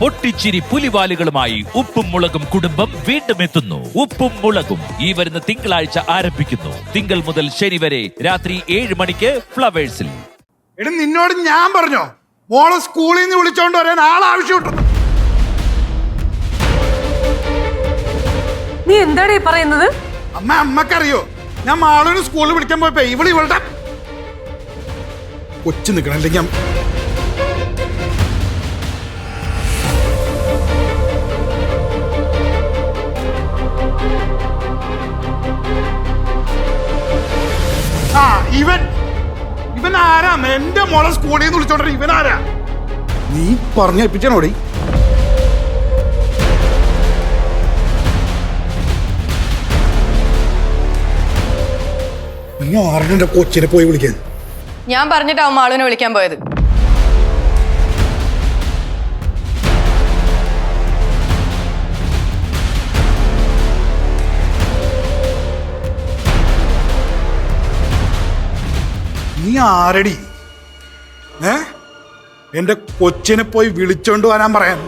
പൊട്ടിച്ചിരി പുലിവാലുകളുമായി ഉപ്പും മുളകും കുടുംബം വീണ്ടും എത്തുന്നു. ഉപ്പും മുളകും ഈ വരുന്ന തിങ്കളാഴ്ച ആരംഭിക്കുന്നു. തിങ്കൾ മുതൽ ശനി വരെ രാത്രി ഏഴ് മണിക്ക് ഫ്ലവേഴ്സിൽ. എടി നിന്നോട് ഞാൻ പറഞ്ഞോ? മോളെ സ്കൂളിൽ നിന്ന് വിളിച്ചോണ്ട് വരാൻ ആളാവശ്യമുണ്ട് നീ എന്താണ് ഈ പറയുന്നത്? അമ്മ അമ്മക്കറിയോ? ഞാൻ മാളൂന് സ്കൂളിൽ വിളിക്കാൻ പോയപ്പോ ഇവൾ ഇവളുടെ കൊച്ചു നിൽക്കണം അല്ലെങ്കിൽ ഇവൻ ഇവൻ ആരാ? എന്റെ മോളെ സ്കൂളിൽ നിന്ന് വിളിച്ചോണ്ട ഇവൻ ആരാ? നീ പറഞ്ഞേൽപ്പിച്ചാണോടി നീ ആരുടെ കൊച്ചിനെ പോയി വിളിക്കാൻ? ഞാൻ പറഞ്ഞിട്ടാവും മാളുവിനെ വിളിക്കാൻ പോയത്. ആരടി? ഏ? എന്റെ കൊച്ചിനെ പോയി വിളിച്ചോണ്ട് വരാൻ പറയാൻ.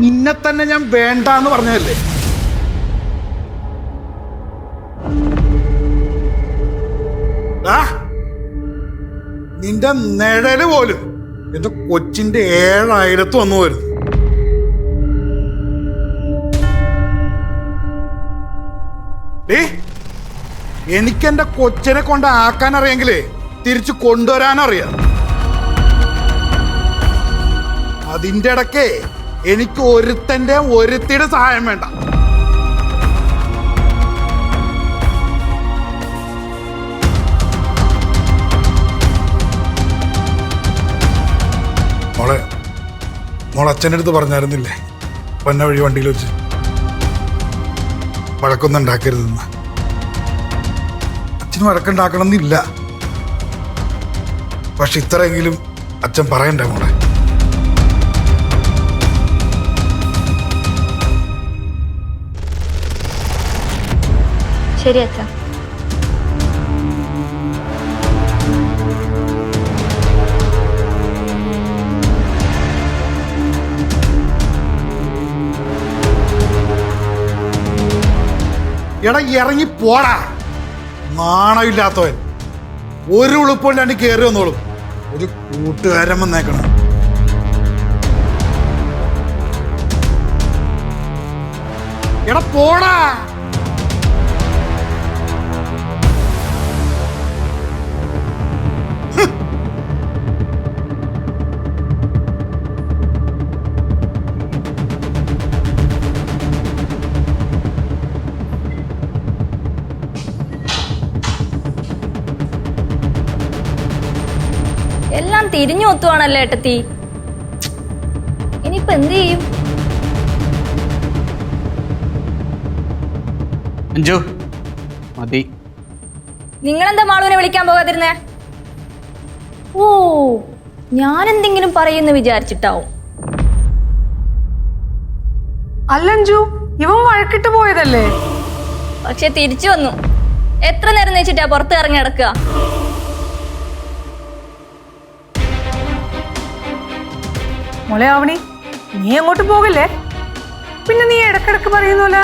നിന്നെ തന്നെ ഞാൻ വേണ്ടാന്ന് പറഞ്ഞതല്ലേ? ആ നിന്റെ നിഴൽ പോലും എന്റെ കൊച്ചിന്റെ ഏഴായിരത്ത് വന്നു വരുന്നു എനിക്കെന്റെ കൊച്ചിനെ കൊണ്ട് ആക്കാൻ അറിയെങ്കിലേ തിരിച്ചു കൊണ്ടുവരാൻ അറിയാം അതിന്റെ ഇടയ്ക്ക് എനിക്ക് ഒരുത്തന്റെ ഒരുത്തിയുടെ സഹായം വേണ്ട. മോളെ മോളെ അച്ഛന്റെ അടുത്ത് പറഞ്ഞായിരുന്നില്ലേ? പൊന്ന വഴി വണ്ടിയിൽ വെച്ച്. വഴക്കൊന്നും ഉണ്ടാക്കരുതെന്ന്. അച്ഛന് വഴക്കുണ്ടാക്കണം എന്നില്ല പക്ഷെ ഇത്രയെങ്കിലും അച്ഛൻ പറയണ്ടേ മോളെ? ശരി അച്ഛാ. എടാ ഇറങ്ങി പോടാ. നാണമില്ലാത്തവൻ. ഒരു ഉളുപ്പുണ്ടാണ്ട് കയറി വന്നോളും. ഒരു കൂട്ടുകാരൻ വന്നേക്കണം. എടാ പോടാ. എല്ലാം തിരിഞ്ഞു ഒത്തുവാണല്ലോ ഏട്ടത്തി? ഇനിയിപ്പോ എന്ത് ചെയ്യും? അഞ്ചു മതി. നിങ്ങളെന്താ മാളുവിനെ വിളിക്കാൻ പോകാതിരുന്നേ? ഓ ഞാൻ എന്തെങ്കിലും പറയുന്നു വിചാരിച്ചിട്ടാവും അല്ലഞ്ചു ഇവൻ വഴക്കിട്ട് പോയതല്ലേ? പക്ഷെ തിരിച്ചു വന്നു. എത്ര നേരം വെച്ചിട്ടാ പുറത്ത് ഇറങ്ങി നടക്കുക? മോളെ ആവണി നീ അങ്ങോട്ട് പോകല്ലേ? പിന്നെ നീ ഇടക്കിടക്ക് പറയുന്നോല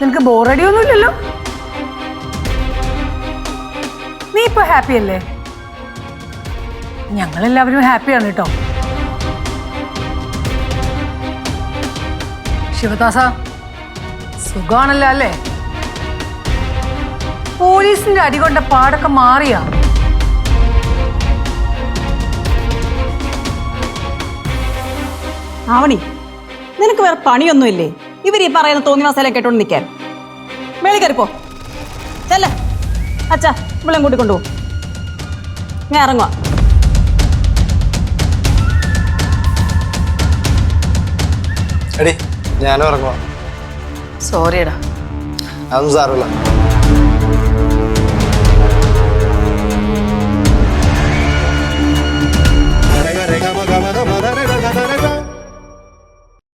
നിനക്ക് ബോറടിയൊന്നുമില്ലല്ലോ നീ ഇപ്പൊ ഹാപ്പി അല്ലേ? ഞങ്ങളെല്ലാവരും ഹാപ്പിയാണ് കേട്ടോ. ശിവദാസ സുഖാണല്ലോ പോലീസിന്റെ അടികൊണ്ട പാടൊക്കെ മാറിയാ. ആവണി നിനക്ക് വേറെ പണിയൊന്നുമില്ലേ? ഇവർ ഈ പറയുന്ന തോന്നി മസാല കേട്ടോണ്ട് നിൽക്കാൻ മേളി കയറിപ്പോ ചെല്ല. അച്ഛ ഇവിടെ കൂട്ടി കൊണ്ടുപോകും ഞാൻ ഇറങ്ങുക എടി ഞാനും ഇറങ്ങുക സോറിയടാ അതൊന്നും സാരമില്ല.